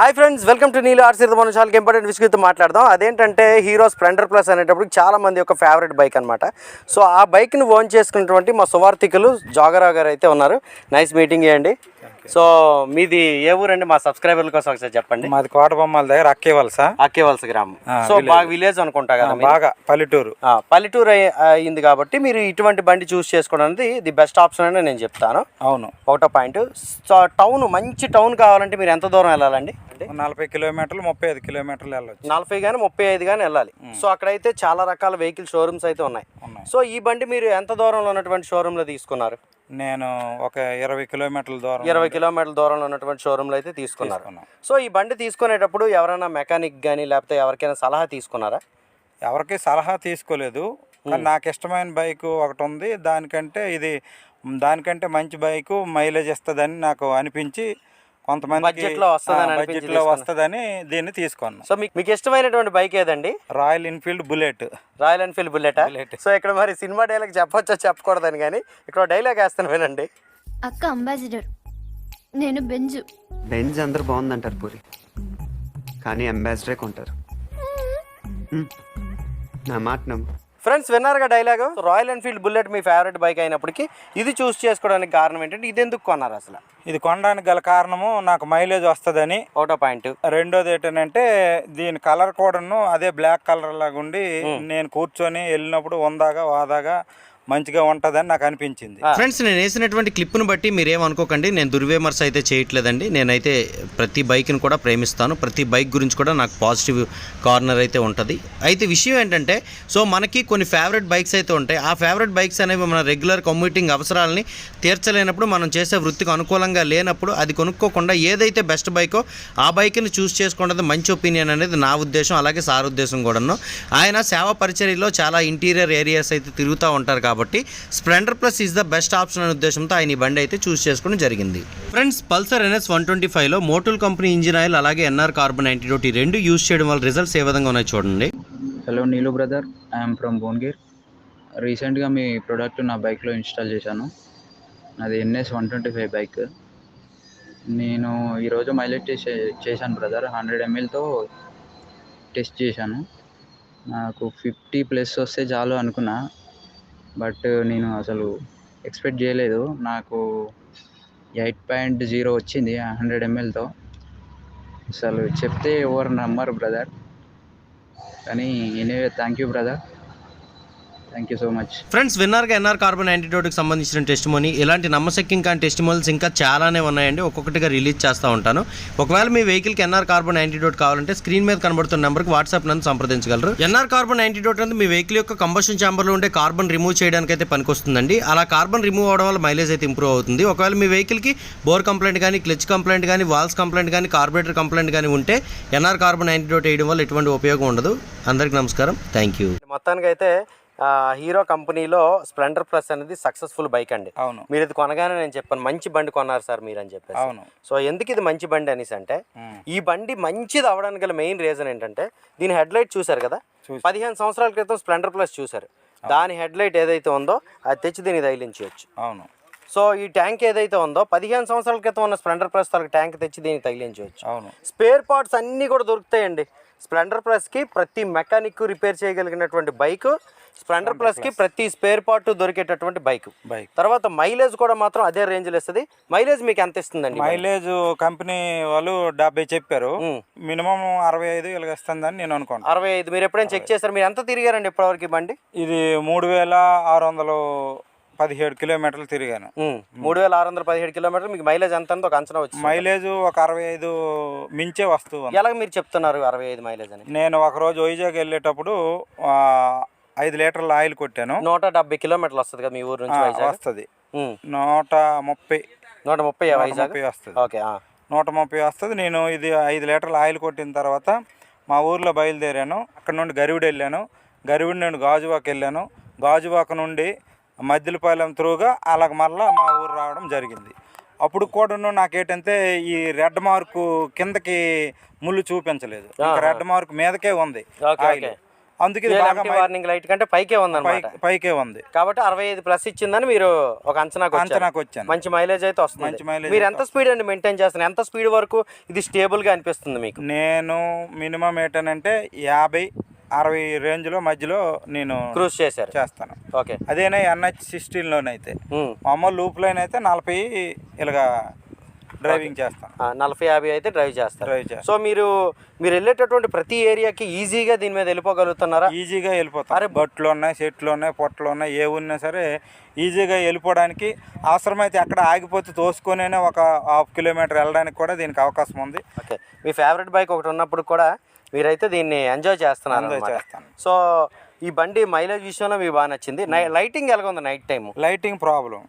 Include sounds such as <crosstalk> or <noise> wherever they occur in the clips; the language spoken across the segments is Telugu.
Hi friends welcome to Neelu RC మనం చాలా ఇంపార్టెంట్ విషయంతో మాట్లాడదాం. అదేంటంటే హీరో స్ప్లెండర్ ప్లస్ అనేటప్పుడు చాలా మంది యొక్క ఫేవరెట్ బైక్ అనమాట సో ఆ బైక్ని ఓన్ చేసుకున్నటువంటి మా సువార్థికులు జోగరావు గారు అయితే ఉన్నారు. నైస్ మీటింగ్ చేయండి. సో మీది ఏ ఊరండి? మా సబ్స్క్రైబర్ల కోసం ఒకసారి చెప్పండి. మాది కోటబొమ్మల దగ్గర అక్కే వలస అక్కేవలస గ్రామం. సో బాగా విలేజ్ అనుకుంటా కదా? బాగా పల్లెటూరు. పల్లెటూరు అయి- అయింది కాబట్టి మీరు ఇటువంటి బండి చూస్ చేసుకోవడం అనేది ది బెస్ట్ ఆప్షన్ అని నేను చెప్తాను. అవును. ఒకటో పాయింట్. సో టౌన్ మంచి టౌన్ కావాలంటే మీరు ఎంత దూరం వెళ్ళాలండి? నలభై కిలోమీటర్లు ముప్పై ఐదు కిలోమీటర్లు వెళ్ళొచ్చు. నలభై కానీ ముప్పై ఐదు కానీ వెళ్ళాలి. సో అక్కడైతే చాలా రకాల వెహికల్ షోరూమ్స్ అయితే ఉన్నాయి. సో ఈ బండి మీరు ఎంత దూరంలో ఉన్నటువంటి షోరూంలో తీసుకున్నారు? నేను ఒక ఇరవై కిలోమీటర్ల దూరం ఇరవై కిలోమీటర్ల దూరంలో ఉన్నటువంటి షోరూంలో అయితే తీసుకున్నారు. తీసుకున్నాం. సో ఈ బండి తీసుకునేటప్పుడు ఎవరైనా మెకానిక్ కానీ లేకపోతే ఎవరికైనా సలహా తీసుకున్నారా? ఎవరికి సలహా తీసుకోలేదు. కానీ నాకు ఇష్టమైన బైక్ ఒకటి ఉంది. దానికంటే ఇది దానికంటే మంచి బైక్ మైలేజ్ ఇస్తుందని నాకు అనిపించి కొంతమంది లో వస్తదని వస్తుందని దీన్ని తీసుకున్నాను సో మీకు మీకు ఇష్టమైనటువంటి బైక్ ఏదండి? Royal Enfield Bullet. Royal Enfield బుల్లెటా. So ఇక్కడ మరి సినిమా డైలాగ్ చెప్పొచ్చో చెప్పకూడదని కానీ ఇక్కడ డైలాగ్ వేస్తాను వినండి. అక్క అంబాసిడర్ నేను బెంజు. బెంజ్ అందరు బాగుందంటారు పూరి. కానీ అంబాసిడరే కొంటారు. నా మాట నమ్ము. ఫ్రెండ్స్ విన్నారుగా డైలాగ్ రాయల్ ఎన్ఫీల్డ్ బుల్లెట్ మీ ఫేవరెట్ బైక్ అయినప్పటికీ ఇది చూస్ చేసుకోవడానికి కారణం ఏంటంటే ఇది ఎందుకు కొన్నారు అసలు? ఇది కొనడానికి గల కారణము నాకు మైలేజ్ వస్తుందని. ఒకటో పాయింట్ రెండోది ఏంటంటే దీని కలర్ కూడాను అదే బ్లాక్ కలర్ లాగా ఉండి నేను కూర్చొని వెళ్ళినప్పుడు వందాగా వాదాగా మంచిగా ఉంటుందని నాకు అనిపించింది. ఫ్రెండ్స్ నేను వేసినటువంటి క్లిప్ను బట్టి మీరేమనుకోకండి నేను దుర్విమర్శ అయితే చేయట్లేదండి. నేనైతే ప్రతి బైక్ని కూడా ప్రేమిస్తాను. ప్రతి బైక్ గురించి కూడా నాకు పాజిటివ్ కార్నర్ అయితే ఉంటుంది. అయితే విషయం ఏంటంటే సో మనకి కొన్ని ఫేవరెట్ బైక్స్ అయితే ఉంటాయి. ఆ ఫేవరెట్ బైక్స్ అనేవి మన రెగ్యులర్ కమ్యూటింగ్ అవసరాలని తీర్చలేనప్పుడు మనం చేసే వృత్తికి అనుకూలంగా లేనప్పుడు అది కొనుక్కోకుండా ఏదైతే బెస్ట్ బైకో ఆ బైక్ని చూస్ చేసుకోవడం మంచి ఒపీనియన్ అనేది నా ఉద్దేశం అలాగే సార్ ఉద్దేశం కూడాను. ఆయన సేవా పరిచర్యలో చాలా ఇంటీరియర్ ఏరియాస్ అయితే తిరుగుతూ ఉంటారు కాబట్టి Splendor plus is the best option అనే ఉద్దేశంతో ఆయన ఈ బండి అయితే చూస్ చేసుకోవడం జరిగింది. Friends Pulsar NS one twenty ఫైవ్లో మోటల్ కంపెనీ ఇంజిన్ ఆయిల్ అలాగే ఎన్ఆర్ కార్బన్ యాంటీడోట్ ఈ రెండు యూస్ చేయడం వల్ల రిజల్ట్స్ ఏ విధంగా ఉన్నాయి చూడండి. Hello Neelu brother. I'm from Bhuvanagiri రీసెంట్గా మీ ప్రోడక్ట్ నా బైక్లో ఇన్స్టాల్ చేశాను. నాది NS one twenty five bike నేను ఈరోజు మైలేజ్ టెస్ట్ చే- చేశాను బ్రదర్ హండ్రెడ్ ఎంఎల్తో టెస్ట్ చేశాను. నాకు ఫిఫ్టీ ప్లస్ వస్తే చాలు అనుకున్నా. బట్ నేను అసలు ఎక్స్పెక్ట్ చేయలేదు. నాకు ఎయిట్ పాయింట్ జీరో వచ్చింది హండ్రెడ్ ఎంఎల్తో. అసలు చెప్తే ఎవరు నమ్మరు బ్రదర్. కానీ anyway thank you brother. Thank you so much friends విన్నర్గా NR carbon యాంటీడోట్కి సంబంధించిన టెస్ట్ మనీ ఇలాంటి నమ్మశక్యం కాని టెస్ట్ మోల్స్ ఇంకా చాలానే ఉన్నాయండి. ఒక్కొక్కటిగా రిలీజ్ చేస్తూ ఉంటాను. ఒకవేళ మీ వెహికల్కి ఎన్ఆర్ కార్బన్ యాంటీడోట్ కావాలంటే స్క్రీన్ మీద కనబడుతున్న నెంబర్కి వాట్సాప్ నందు సంప్రదించగలరు. ఎన్ఆర్ కార్బన్ యాంటీడోట్ అనేది మీ వెహికల్ యొక్క కంబషన్ ఛాంబర్లో ఉండే కార్బన్ రిమూవ్ చేయడానికి అయితే పనికొస్తుందండి. అలా కార్బన్ రిమూవ్ అవడం వల్ల మైలేజ్ అయితే ఇంప్రూవ్ అవుతుంది. ఒకవేళ మీ వెహికల్కి బోర్ కంప్లైంట్ కానీ క్లచ్ కంప్లైంట్ కానీ వాల్స్ కంప్లైంట్ కానీ కార్బొరేటర్ కంప్లైంట్ కానీ ఉంటే ఎన్ఆర్ కార్బన్ యాంటీడోట్ వేయడం వల్ల ఎటువంటి ఉపయోగం ఉండదు. అందరికీ నమస్కారం. థ్యాంక్ యూ మొత్తానికి అయితే హీరో కంపెనీలో స్ప్లెండర్ ప్లస్ అనేది సక్సెస్ఫుల్ బైక్ అండి. అవును. మీరు ఇది కొనగానే నేను చెప్పాను మంచి బండి కొన్నారు సార్ మీరు అని చెప్పేసి. అవును. సో ఎందుకు ఇది మంచి బండి అనేసి అంటే. ఈ బండి మంచిది అవడానికి గల మెయిన్ రీజన్ ఏంటంటే దీని హెడ్ లైట్ చూసారు కదా. పదిహేను సంవత్సరాల క్రితం స్ప్లెండర్ ప్లస్ చూసారు దాని హెడ్ లైట్ ఏదైతే ఉందో అది తెచ్చి దీనికి తగిలించవచ్చు అవును. సో ఈ ట్యాంక్ ఏదైతే ఉందో పదిహేను సంవత్సరాల క్రితం ఉన్న స్ప్లెండర్ ప్లస్ తనకు ట్యాంక్ తెచ్చి దీనికి తగిలించవచ్చు అవును. స్పేర్ పార్ట్స్ అన్నీ కూడా దొరుకుతాయండి. స్ప్లెండర్ ప్లస్కి ప్రతి మెకానిక్ రిపేర్ చేయగలిగినటువంటి బైక్ స్ప్లెండర్ ప్లస్కి ప్రతి స్పేర్ పార్ట్ దొరికేటటువంటి బైక్ బైక్ తర్వాత మైలేజ్ కూడా మాత్రం అదే రేంజ్లో ఇస్తుంది. మైలేజ్ మీకు ఎంత ఇస్తుందండి మైలేజ్ కంపెనీ వాళ్ళు డెబ్బై చెప్పారు. మినిమం అరవై ఐదు ఇలాగ నేను అనుకుంటాను అరవై ఐదు. మీరు ఎప్పుడైనా చెక్ చేస్తారు మీరు ఎంత తిరిగారండి ఇప్పటివరకు బండి? ఇది మూడు వేల ఆరు వందలు పదిహేడు కిలోమీటర్లు తిరిగాను. ఉమ్, మూడు వేల ఆరు వందల పదిహేడు కిలోమీటర్లు మీకు మైలేజ్ ఎంత ఒక అంచనా వచ్చింది. మైలేజ్ ఒక అరవై ఐదు మించే వస్తువు. ఎలాగ మీరు చెప్తున్నారు అరవై ఐదు మైలేజ్ అని? నేను ఒకరోజు వైజాగ్ వెళ్ళేటప్పుడు ఆ, ఐదు లీటర్ల ఆయిల్ కొట్టాను. నూట డెబ్బై కిలోమీటర్లు వస్తుంది కదా మీ ఊరు నుంచి వైజాగ్? వస్తుంది. నూట ముప్పై. నూట ముప్పై వైజాగ్? వస్తుంది. ఓకే. నూట ముప్పై వస్తుంది. నేను ఇది ఐదు లీటర్ల ఆయిల్ కొట్టిన తర్వాత మా ఊర్లో బయలుదేరాను. అక్కడ నుండి గరివిడి వెళ్ళాను. గరివిడి నుండి గాజువాక వెళ్ళాను. గాజువాక నుండి మద్దిలపాలెం త్రూగా అలాగ మళ్ళా మా ఊరు రావడం జరిగింది. అప్పుడు కూడాను నాకేంటంటే ఈ రెడ్ మార్కు కిందకి ముళ్ళు చూపించలేదు. రెడ్ మార్క్ మీదకే ఉంది ఆయిల్. అందుకే వార్నింగ్ లైట్ కంటే పైకే పై- పైకే ఉంది. కాబట్టి అరవై ఐదు ప్లస్ ఇచ్చిందని మీరు ఒక అంచనాకు. అంచనాకు వచ్చాను. మంచి మైలేజ్ అయితే వస్తుంది. మంచి mileage మీరు ఎంత స్పీడ్ అండి మెయింటైన్ చేస్తున్నారు? ఎంత స్పీడ్ వరకు ఇది స్టేబుల్గా అనిపిస్తుంది మీకు? నేను మినిమం ఏంటంటే యాభై అరవై రేంజ్లో మధ్యలో నేను క్రూజ్ చేశారు. చేస్తాను. ఓకే. అదేనే ఎన్హెచ్ సిక్స్టీన్లోనైతే. మామూలు లూప్ లైన్ అయితే నలభై ఇలాగా డ్రైవింగ్ చేస్తాను నలభై యాభై అయితే డ్రైవ్ చేస్తారు. సో మీరు మీరు వెళ్ళేటటువంటి ప్రతి ఏరియాకి ఈజీగా దీని మీద వెళ్ళిపోగలుగుతున్నారా? ఈజీగా వెళ్ళిపోతాం. బట్లు ఉన్నాయి చెట్లు ఉన్నాయి పొట్లు ఉన్నాయి ఏ ఉన్నా సరే ఈజీగా వెళ్ళిపోవడానికి అవసరమైతే ఎక్కడ ఆగిపోతే తోసుకొనే ఒక హాఫ్ కిలోమీటర్ వెళ్ళడానికి కూడా దీనికి అవకాశం ఉంది. ఓకే. మీ ఫేవరెట్ బైక్ ఒకటి ఉన్నప్పుడు కూడా మీరైతే దీన్ని ఎంజాయ్ చేస్తున్నారు అన్నమాట. చేస్తాను. సో ఈ బండి మైలేజ్ విషయంలో మీకు బాగా నచ్చింది. లైటింగ్ ఎలాగ ఉంది night time lighting problem.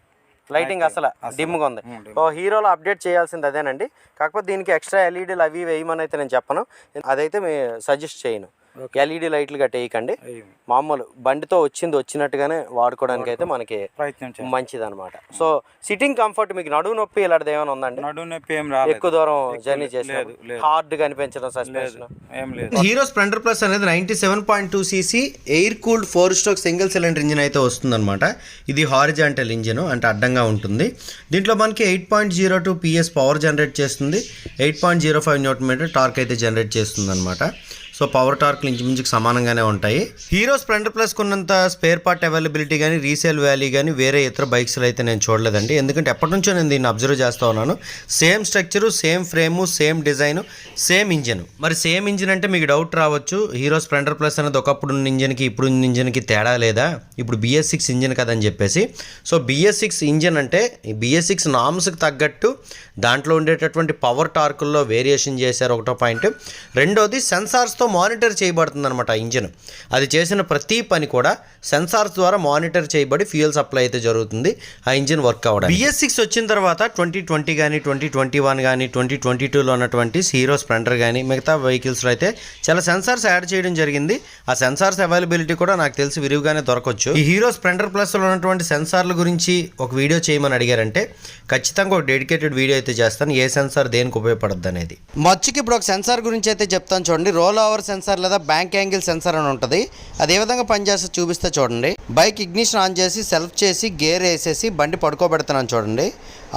Lighting అసలు డిమ్గా ఉంది. సో హీరోలో అప్డేట్ చేయాల్సింది అదేనండి. కాకపోతే దీనికి ఎక్స్ట్రా ఎల్ఈడీలు అవి వేయమని అయితే నేను చెప్పను. అదైతే మీ సజెస్ట్ చేయను. ఎల్ఈడి లైట్లు గట్ట వేయకండి మామూలు బండితో వచ్చింది వచ్చినట్టుగానే వాడుకోవడానికి అయితే మనకి మంచిది అనమాట సో సిట్టింగ్ కంఫర్ట్ మీకు నడువు నొప్పి ఇలాంటిది ఏమైనా ఉందండి? నడుము నొప్పి ఏం రాలేదు. ఎక్కువ దూరం జర్నీ లేదు. హార్డ్గా అనిపించడం లేదు సస్పెన్షన్ ఏం లేదు. హీరో స్ప్లెండర్ ప్లస్ అనేది ninety seven point two CC air cooled four stroke single cylinder engine అయితే వస్తుందన్నమాట. ఇది హారిజాంటల్ ఇంజిన్ అంటే అడ్డంగా ఉంటుంది. దీంట్లో మనకి eight point zero two PS power generate చేస్తుంది. Eight point zero five newton metre torque అయితే జనరేట్ చేస్తుంది అనమాట సో పవర్ టార్క్లు ఇంచుమించుకు సమానంగానే ఉంటాయి. హీరో స్ప్లెండర్ ప్లస్ కొన్నంత స్పేర్ పార్ట్ అవైలబిలిటీ కానీ రీసేల్ వ్యాల్యూ కానీ వేరే ఇతర బైక్స్లో అయితే నేను చూడలేదండి. ఎందుకంటే ఎప్పటి నుంచో నేను దీన్ని అబ్జర్వ్ చేస్తూ ఉన్నాను. Same structure same frame same design same engine. మరి సేమ్ ఇంజిన్ అంటే మీకు డౌట్ రావచ్చు. హీరో స్ప్లెండర్ ప్లస్ అనేది ఒకప్పుడు ఉన్న ఇంజిన్కి ఇప్పుడు ఉన్న ఇంజిన్కి తేడా లేదా? ఇప్పుడు బిఎస్ సిక్స్ ఇంజిన్ కదని చెప్పేసి. సో బిఎస్ సిక్స్ ఇంజిన్ అంటే ఈ బిఎస్ సిక్స్ నామ్స్కి తగ్గట్టు దాంట్లో ఉండేటటువంటి పవర్ టార్కుల్లో వేరియేషన్ చేశారు ఒకటో పాయింట్. రెండోది సెన్సార్స్తో మానిటర్ చేయబడుతుంది అనమాట ఇంజిన్. అది చేసిన ప్రతి పని కూడా సెన్సార్స్ ద్వారా మానిటర్ చేయబడి ఫ్యూయల్ సప్లై అయితే జరుగుతుంది ఆ ఇంజిన్ వర్క్ అవ్వడం బిఎస్ సిక్స్ వచ్చిన తర్వాత ట్వంటీ ట్వంటీ కానీ ట్వంటీ ట్వంటీ వన్ కానీ ట్వంటీ ట్వంటీ టూలో ఉన్నటువంటి హీరో స్ప్లెండర్ కానీ మిగతా వెహికల్స్లో అయితే చాలా సెన్సార్స్ యాడ్ చేయడం జరిగింది. ఆ సెన్సార్స్ అవైలబిలిటీ కూడా నాకు తెలిసి విరివిగానే దొరకవచ్చు ఈ హీరో స్ప్లెండర్ ప్లస్లో ఉన్నటువంటి సెన్సార్ల గురించి ఒక వీడియో చేయమని అడిగారంటే ఖచ్చితంగా ఒక డెడికేటెడ్ వీడియో అయితే చేస్తాను. ఏ సెన్సార్ దేనికి ఉపయోగపడుద్ది అనేది మచ్చుకి ఇప్పుడు ఒక సెన్సార్ గురించి అయితే చెప్తాను చూడండి. రోల్ ఓవర్ సెన్సార్ లేదా బ్యాంక్ యాంగిల్ సెన్సార్ అని ఉంటుంది. అది ఏ విధంగా పనిచేస్తే చూపిస్తే చూడండి. బైక్ ఇగ్నిషన్ ఆన్ చేసి సెల్ఫ్ చేసి గేర్ వేసేసి బండి పడుకోబెడుతున్నాను చూడండి.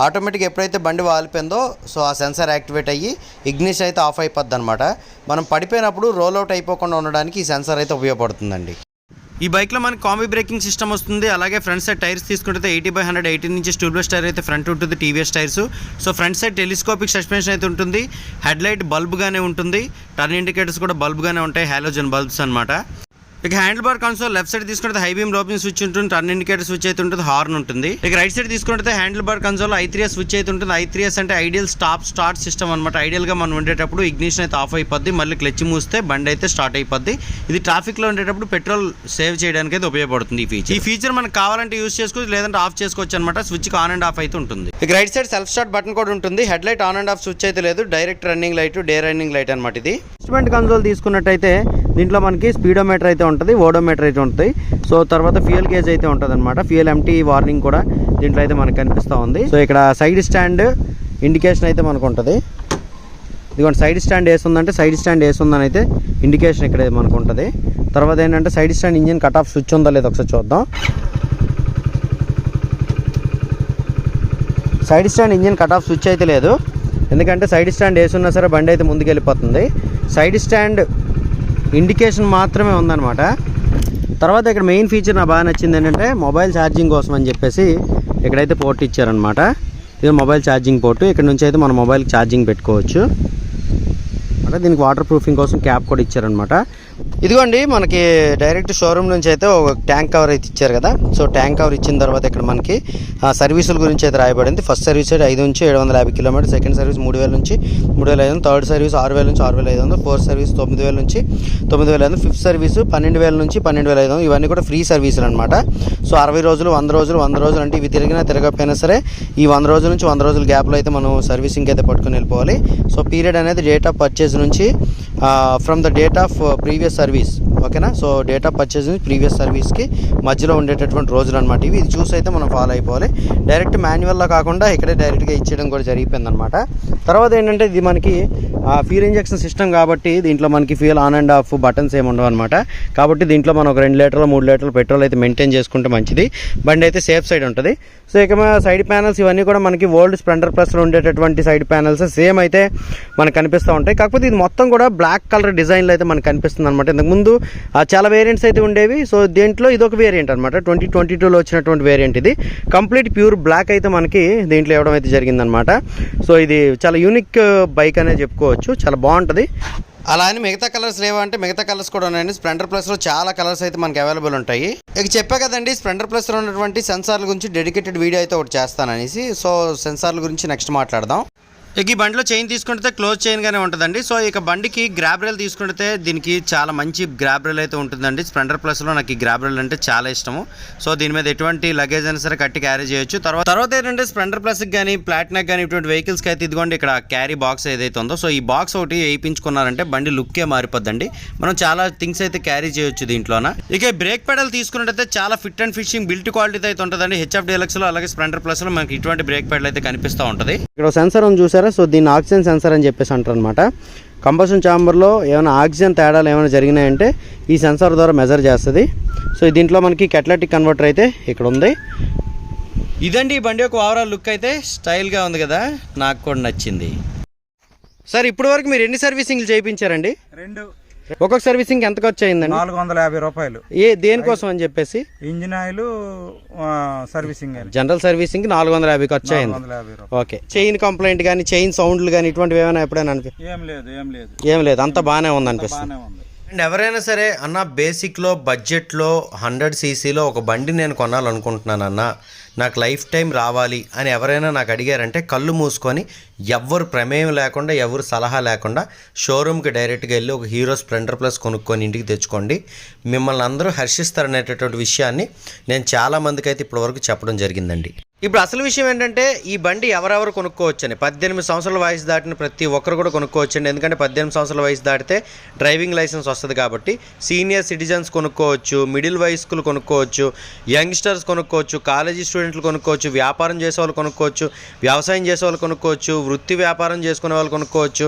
ఆటోమేటిక్ ఎప్పుడైతే బండి వాలిపోయిందో సో ఆ సెన్సార్ యాక్టివేట్ అయ్యి ఇగ్నిషన్ అయితే ఆఫ్ అయిపోద్ది అనమాట మనం పడిపోయినప్పుడు రోల్ అవుట్ అయిపోకుండా ఉండడానికి ఈ సెన్సార్ అయితే ఉపయోగపడుతుందండి. ఈ బైక్లో మనకి కాంబీ బ్రేకింగ్ సిస్టమ్ వస్తుంది. అలాగే ఫ్రంట్ సైడ్ టైర్స్ తీసుకుంటే ఎయిటీ బై హండ్రెడ్ ఎయిటీ నుంచి ట్యూబ్లెస్ టైర్ అయితే ఫ్రంట్ ఉంటుంది TVS tyres. So front side telescopic suspension అయితే ఉంటుంది. హెడ్లైట్ బల్బ్గానే ఉంటుంది. టర్న్ ఇండికేటర్స్ కూడా బల్బ్గానే ఉంటాయి. హాలోజన్ బల్బ్స్ అనమాట ఇక handle bar console left side తీసుకుంటే హై బీమ్ లోపింగ్ స్విచ్ ఉంటుంది టర్న్ ఇండికేటర్ స్విచ్ అయితే ఉంటుంది హార్న్ ఉంటుంది. ఇక రైట్ సైడ్ తీసుకుంటే హ్యాండిల్ బార్ కన్సోల్ ఐ స్విచ్ అయితే ఉంటుంది. ఐత్రియస్ అంటే ఐడియల్ స్టాప్ స్టార్ట్ సిస్టమ్ అనమాట ఐడియల్గా మనం ఉండేటప్పుడు ఇగ్నిషన్ అయితే ఆఫ్ అయిపోద్ది మళ్ళీ క్లచ్ మూస్తే బండి అయితే స్టార్ట్ అయిపోద్ది. ఇది ట్రాఫిక్లో ఉండేటప్పుడు పెట్రోల్ సేవ్ చేయడానికి అయితే ఉపయోగపడుతుంది ఈ ఫీచర్ ఈ ఫీచర్ మనకు కావాలంటే యూస్ చేసుకోవచ్చు లేదంటే ఆఫ్ చేసుకోవచ్చు అనమాట స్విచ్ ఆన్ అండ్ ఆఫ్ అయితే ఉంటుంది. ఇక right side self start button కూడా ఉంటుంది. Head light on and off switch అయితే లేదు. Direct running light day running light అనమాట ఇది. ఇన్స్ట్రుమెంట్ కన్సోల్ తీసుకున్నట్టయితే దీంట్లో మనకి స్పీడోమీటర్ అయితే ఉంటుంది ఓడోమీటర్ అయితే ఉంటుంది. సో తర్వాత ఫ్యూయల్ గేజ్ అయితే ఉంటుంది అనమాట ఫ్యూయల్ ఎంటీ వార్నింగ్ కూడా దీంట్లో అయితే మనకు కనిపిస్తూ ఉంది. సో ఇక్కడ సైడ్ స్టాండ్ ఇండికేషన్ అయితే మనకు ఉంటుంది. ఇదిగోండి సైడ్ స్టాండ్ వేస్తుందంటే సైడ్ స్టాండ్ వేస్తుందని అయితే ఇండికేషన్ ఇక్కడ మనకు ఉంటుంది. తర్వాత ఏంటంటే side stand engine cut off switch ఉందో లేదో ఒకసారి చూద్దాం. Side stand engine cut off switch అయితే లేదు. ఎందుకంటే సైడ్ స్టాండ్ వేసున్నా సరే బండి అయితే ముందుకు వెళ్ళిపోతుంది సైడ్ స్టాండ్ ఇండికేషన్ మాత్రమే ఉందన్నమాట. తర్వాత ఇక్కడ మెయిన్ ఫీచర్ నాకు బాగా నచ్చింది ఏంటంటే మొబైల్ ఛార్జింగ్ కోసం అని చెప్పేసి ఇక్కడైతే పోర్ట్ ఇచ్చారనమాట ఇది మొబైల్ ఛార్జింగ్ పోర్టు. ఇక్కడ నుంచి అయితే మన మొబైల్కి ఛార్జింగ్ పెట్టుకోవచ్చు. అంటే దీనికి వాటర్ ప్రూఫింగ్ కోసం క్యాప్ కూడా ఇచ్చారనమాట ఇదిగోండి మనకి డైరెక్ట్ షోరూమ్ నుంచి అయితే ఒక ట్యాంక్ కవర్ అయితే ఇచ్చారు కదా. సో ట్యాంక్ కవర్ ఇచ్చిన తర్వాత ఇక్కడ మనకి ఆ సర్వీసుల గురించి అయితే రాయబడింది. ఫస్ట్ సర్వీస్ అయితే ఐదు నుంచి ఏడు వందల యాభై కిలోమీటర్ సెకండ్ సర్వీస్ మూడు వేల నుంచి మూడు వేల ఐదు వందలు థర్డ్ సర్వీస్ ఆరు వేల నుంచి ఆరు వేల ఐదు వందలు ఫోర్త్ సర్వీస్ తొమ్మిది వేల నుంచి తొమ్మిది వేల ఐదు వందలు ఫిఫ్త్ సర్వీస్ పన్నెండు వేల నుంచి పన్నెండు వేల ఐదు వందలు ఇవన్నీ కూడా ఫ్రీ సర్వీసులు అనమాట సో అరవై రోజులు వంద రోజులు వంద రోజులు అంటే ఇవి తిరిగినా తిరగకపోయినా సరే ఈ వంద రోజుల నుంచి వంద రోజుల గ్యాప్లో అయితే మనం సర్వీసింగ్ అయితే పట్టుకొని వెళ్ళిపోవాలి. సో పీరియడ్ అనేది డేట్ ఆఫ్ పర్చేస్ నుంచి from the date of previous service ఓకేనా so date of purchase previous సర్వీస్కి మధ్యలో ఉండేటటువంటి రోజులు అనమాట ఇవి. ఇది చూసి అయితే మనం ఫాలో అయిపోవాలి. డైరెక్ట్ మాన్యువల్లో కాకుండా ఇక్కడే డైరెక్ట్గా ఇచ్చేయడం కూడా జరిగిపోయిందనమాట తర్వాత ఏంటంటే ఇది మనకి ఫ్యూల్ ఇంజక్షన్ సిస్టమ్ కాబట్టి దీంట్లో మనకి fuel on and off buttons ఏమి ఉండవు అనమాట కాబట్టి దీంట్లో మనం ఒక రెండు లీటర్లు మూడు లీటర్లు పెట్రోల్ అయితే మెయింటైన్ చేసుకుంటే మంచిది. బండి అయితే సేఫ్ సైడ్ ఉంటుంది. సో ఇక మన సైడ్ ప్యానల్స్ ఇవన్నీ కూడా మనకి ఓల్డ్ స్ప్లెండర్ ప్లస్లో ఉండేటటువంటి సైడ్ ప్యానల్స్ సేమ్ అయితే మనకు కనిపిస్తూ ఉంటాయి. కాకపోతే ఇది మొత్తం కూడా బ్లాక్ కలర్ డిజైన్లు అయితే మనకు కనిపిస్తుంది అనమాట ఇంతకుముందు చాలా వేరియంట్స్ అయితే ఉండేవి. సో దీంట్లో ఇది ఒక వేరియంట్ అనమాట ట్వంటీ ట్వంటీ టూలో వచ్చినటువంటి వేరియంట్ ఇది. కంప్లీట్ ప్యూర్ బ్లాక్ అయితే మనకి దీంట్లో ఇవ్వడం అయితే జరిగిందనమాట సో ఇది చాలా యూనిక్ బైక్ uh, అనే చెప్పుకోవచ్చు. చాలా బాగుంటుంది. అలా అని మిగతా కలర్స్ లేవంటే మిగతా కలర్స్ కూడా ఉన్నాయండి. స్ప్లెండర్ ప్లస్లో చాలా కలర్స్ అయితే మనకి అవైలబుల్ ఉంటాయి. ఇక చెప్పా కదండి స్ప్లెండర్ ప్లస్లో ఉన్నటువంటి సెన్సార్ల గురించి డెడికేటెడ్ వీడియో అయితే ఒకటి చేస్తాననేసి. సో సెన్సార్ల గురించి నెక్స్ట్ మాట్లాడదాం. ఇక ఈ బండిలో చైన్ తీసుకుంటే క్లోజ్ చైన్గానే ఉంటుందండి. సో ఇక బండికి గ్రాబ్రెల్ తీసుకుంటే దీనికి చాలా మంచి గ్రాబ్రెల్ అయితే ఉంటుందండి. స్ప్లెండర్ ప్లస్లో నాకు ఈ గ్రాబ్రెల్ అంటే చాలా ఇష్టము. సో దీని మీద ఎటువంటి లగేజ్ అయినా సరే కట్టి క్యారీ చేయొచ్చు. తర్వాత తర్వాత ఏంటంటే స్ప్లెండర్ ప్లస్ కానీ ప్లాట్నాక్ కానీ ఇటువంటి వెహికల్స్కి అయితే ఇదిగోండి ఇక్కడ క్యారీ బాక్స్ ఏదైతే ఉందో సో ఈ బాక్స్ ఒకటి వేయించుకున్నారంటే బండి లుక్కే మారిపోద్దండి. మనం చాలా థింగ్స్ అయితే క్యారీ చేయొచ్చు దీంట్లోన. ఇక బ్రేక్ పెడల్ తీసుకున్నట్టయితే చాలా fit and finishing built quality అయితే ఉంటుందండి. హెచ్ఎఫ్ డీలక్స్లో అలాగే స్ప్లెండర్ ప్లస్లో మనకి ఇటువంటి బ్రేక్ పెడల్ అయితే కనిపిస్తూ ఉంటుంది. ఇక్కడ సెన్సర్ ఉంది సో దీన్ని ఆక్సిజన్ సెన్సర్ అని చెప్పేసి అంటారు అనమాట కంబషన్ ఛాంబర్లో ఏమైనా ఆక్సిజన్ తేడాలు ఏమైనా జరిగినాయంటే ఈ సెన్సార్ ద్వారా మెజర్ చేస్తుంది. సో దీంట్లో మనకి కెటలటిక్ కన్వర్టర్ అయితే ఇక్కడ ఉంది. ఇదండి ఈ బండి యొక్క ఓవరాల్ లుక్ అయితే స్టైల్గా ఉంది కదా నాకు కూడా నచ్చింది. సార్ ఇప్పటి వరకు మీరు ఎన్ని సర్వీసింగ్లు చేయించారండి? రెండు. ఒక్కొక్క సర్వీసింగ్ ఎంత ఖర్చు అయిందండి? నాలుగు వందల యాభై రూపాయలు. ఏ దేనికోసం అని చెప్పేసి? Engine oil servicing general servicing నాలుగు వందల యాభై ఖర్చు అయింది. ఓకే. చైన్ కంప్లైంట్ కానీ చైన్ సౌండ్లు కానీ ఇటువంటివి ఏమైనా ఎప్పుడైనా అనిపి ఏం లేదు ఏం లేదు. ఏం లేదు. అంత బాగానే ఉంది. అనిపిస్తుంది ఎవరైనా సరే అన్న బేసిక్లో బడ్జెట్లో హండ్రెడ్ సీసీలో ఒక బండి నేను కొనాలనుకుంటున్నానన్న నాకు లైఫ్ టైం రావాలి అని ఎవరైనా నాకు అడిగారంటే కళ్ళు మూసుకొని ఎవ్వరు ప్రమేయం లేకుండా ఎవరు సలహా లేకుండా షోరూమ్కి డైరెక్ట్గా వెళ్ళి ఒక హీరో స్ప్లెండర్ ప్లస్ కొనుక్కొని ఇంటికి తెచ్చుకోండి. మిమ్మల్ని అందరూ హర్షిస్తారనేటటువంటి విషయాన్ని నేను చాలామందికి అయితే ఇప్పటివరకు చెప్పడం జరిగిందండి. ఇప్పుడు అసలు విషయం ఏంటంటే ఈ బండి ఎవరెవరు కొనుక్కోవచ్చని. పద్దెనిమిది సంవత్సరాల వయసు దాటిన ప్రతి ఒక్కరు కూడా కొనుక్కోవచ్చండి. ఎందుకంటే పద్దెనిమిది సంవత్సరాల వయసు దాటితే డ్రైవింగ్ లైసెన్స్ వస్తుంది కాబట్టి సీనియర్ సిటిజన్స్ కొనుక్కోవచ్చు మిడిల్ వయస్కులు కొనుక్కోవచ్చు యంగ్స్టర్స్ కొనుక్కోవచ్చు కాలేజీ స్టూడెంట్లు కొనుక్కోవచ్చు వ్యాపారం చేసే వాళ్ళు కొనుక్కోవచ్చు వ్యవసాయం చేసే వాళ్ళు కొనుక్కోవచ్చు వృత్తి వ్యాపారం చేసుకునే వాళ్ళు కొనుక్కోవచ్చు.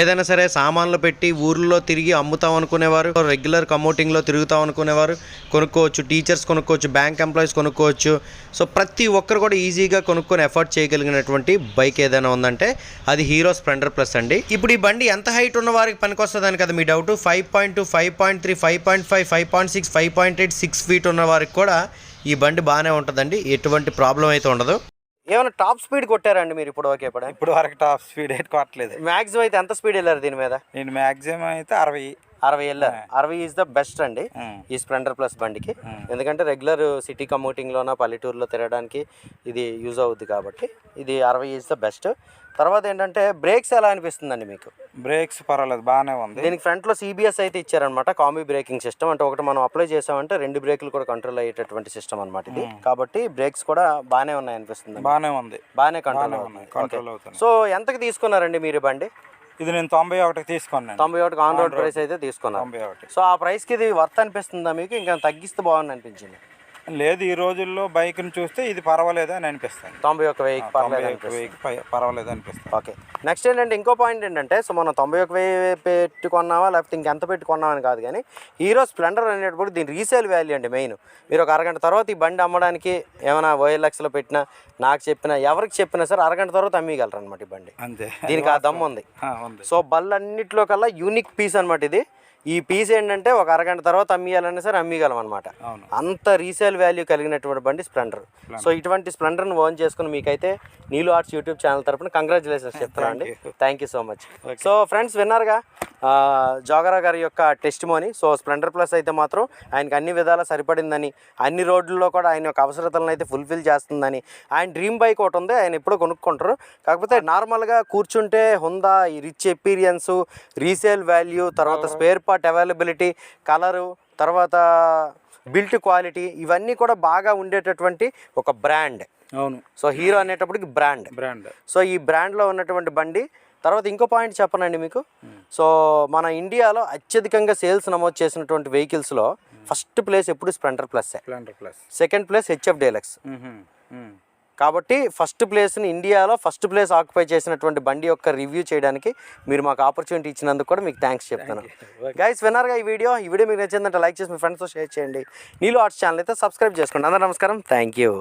ఏదైనా సరే సామాన్లు పెట్టి ఊర్లో తిరిగి అమ్ముతాం అనుకునేవారు రెగ్యులర్ కమోటింగ్లో తిరుగుతాం అనుకునేవారు కొనుక్కోవచ్చు టీచర్స్ కొనుక్కోవచ్చు బ్యాంక్ ఎంప్లాయీస్ కొనుక్కోవచ్చు. సో ప్రతి ఒక్కరు కూడా ఈజీగా కొనుక్కొని ఎఫర్ట్ చేయగలిగినటువంటి బైక్ ఏదైనా ఉందంటే అది హీరో స్ప్లెండర్ ప్లస్ అండి. ఇప్పుడు ఈ బండి ఎంత హైట్ ఉన్న వారికి పనికొస్తుందని కదా మీ doubt? Five point two five point three five point five five point six five point eight six feet ఉన్న వారికి కూడా ఈ బండి బాగానే ఉంటుందండి. ఎటువంటి ప్రాబ్లం అయితే ఉండదు. ఏమైనా టాప్ స్పీడ్ కొట్టారండి మీరు ఇప్పుడు ఓకే ఇప్పుడు? ఇప్పుడు వరకు టాప్ స్పీడ్ అయితే కొట్టలేదు. మ్యాక్సిమం అయితే ఎంత స్పీడ్ వెళ్ళారు దీని మీద? నేను మ్యాక్సిమం అయితే అరవై అరవై వెళ్ళారు అరవై ఈజ్ ద బెస్ట్ అండి. ఈ స్ప్లెండర్ ప్లస్ బండికి. ఎందుకంటే రెగ్యులర్ సిటీ కమ్యూటింగ్లోన పల్లెటూరులో తిరగడానికి ఇది యూజ్ అవుద్ది కాబట్టి ఇది అరవై ఈజ్ ద బెస్ట్ తర్వాత ఏంటంటే బ్రేక్స్ ఎలా అనిపిస్తుందండి మీకు? బ్రేక్స్ పర్వాలేదు బాగానే ఉంది. దీనికి ఫ్రంట్లో సిబిఎస్ అయితే ఇచ్చారనమాట కాంబీ బ్రేకింగ్ సిస్టమ్ అంటే ఒకటి మనం అప్లై చేసామంటే రెండు బ్రేకులు కూడా కంట్రోల్ అయ్యేటటువంటి సిస్టమ్ అనమాట ఇది. కాబట్టి బ్రేక్స్ కూడా బాగానే ఉన్నాయి అనిపిస్తుంది బాగానే ఉంది. బాగానే కంట్రోల్ అవుతుంది. సో ఎంతకి తీసుకున్నారండి మీరు బండి? ఇది నేను తొంభై ఒకటికి తీసుకున్నాను. తొంభై ఒకటి ఆన్ రోడ్ ప్రైస్ అయితే తీసుకున్నారు తొంభై ఒకటి. సో ఆ ప్రైస్కి ఇది వర్త్ అనిపిస్తుందా మీకు? ఇంకా తగ్గిస్తే బాగుంది అనిపించింది? లేదు ఈ రోజుల్లో బైక్ని చూస్తే ఇది పర్వాలేదు అని అనిపిస్తుంది. తొంభై ఒక పర్లేదు ఒక్క అనిపిస్తుంది. పర్వాలేదు అనిపిస్తుంది. ఓకే. నెక్స్ట్ ఏంటంటే ఇంకో పాయింట్ ఏంటంటే సో మనం తొంభై ఒక వెయ్యి పెట్టి కొన్నావా లేకపోతే ఇంకెంత పెట్టి కొన్నామని కాదు కానీ హీరో స్ప్లెండర్ అనేటప్పుడు దీని రీసేల్ వాల్యూ అండి మెయిన్ మీరు ఒక అరగంట తర్వాత ఈ బండి అమ్మడానికి ఏమైనా ఓఎల్ఎక్స్లో పెట్టినా నాకు చెప్పినా ఎవరికి చెప్పినా సరే అరగంట తర్వాత అమ్మగలరు అనమాట ఈ బండి. అంతే. దీనికి ఆ దమ్ము ఉంది ఆ, ఉంది. సో బళ్ళన్నిట్లో కల్లా యూనిక్ పీస్ అనమాట ఇది. ఈ పీస్ ఏంటంటే ఒక అరగంట తర్వాత అమ్మియాలన్నా సరే అమ్మిగలం అనమాట. అంత రీసేల్ వాల్యూ కలిగినటువంటి బండి స్ప్లెండర్ సో ఇటువంటి స్ప్లెండర్ని ఓన్ చేసుకుని మీకైతే నీలు ఆర్ట్స్ యూట్యూబ్ ఛానల్ తరపున కంగ్రాచులేషన్స్ <laughs> చెప్తాను అండి. Thank you so much so friends విన్నారుగా? జోగరా గారి యొక్క టెస్ట్ మోని సో స్ప్లెండర్ ప్లస్ అయితే మాత్రం ఆయనకి అన్ని విధాలా సరిపడిందని అన్ని రోడ్లలో కూడా ఆయన యొక్క అవసరతలను అయితే ఫుల్ఫిల్ చేస్తుందని ఆయన డ్రీమ్ బైక్ ఒకటి ఉంది ఆయన ఎప్పుడో కొనుక్కుంటారు. కాకపోతే నార్మల్గా కూర్చుంటే హుందా ఈ రిచ్ ఎక్స్పీరియన్స్ రీసేల్ వాల్యూ తర్వాత స్పేర్ పార్ట్ అవైలబిలిటీ కలరు తర్వాత బిల్ట్ క్వాలిటీ ఇవన్నీ కూడా బాగా ఉండేటటువంటి ఒక బ్రాండ్ అవును. సో హీరో అనేటప్పటికి బ్రాండ్ బ్రాండ్ సో ఈ బ్రాండ్లో ఉన్నటువంటి బండి తర్వాత ఇంకో పాయింట్ చెప్పనండి మీకు. సో మన ఇండియాలో అత్యధికంగా సేల్స్ నమోదు చేసినటువంటి వెహికల్స్లో ఫస్ట్ ప్లేస్ ఎప్పుడు Splendor plus Splendor plus second place HF Deluxe కాబట్టి ఫస్ట్ ప్లేస్ని ఇండియాలో ఫస్ట్ ప్లేస్ ఆక్యుపై చేసినటువంటి బండి యొక్క రివ్యూ చేయడానికి మీరు మాకు ఆపర్చునిటీ ఇచ్చినందుకు కూడా మీకు థ్యాంక్స్ చెప్తాను గైస్ విన్నారుగా ఈ వీడియో ఈ వీడియో మీకు నచ్చిందంటే లైక్ చేసి మీ ఫ్రెండ్స్తో షేర్ చేయండి. నీలో ఆర్ట్స్ ఛానల్ అయితే సబ్స్క్రైబ్ చేసుకోండి. అందరూ నమస్కారం. Thank you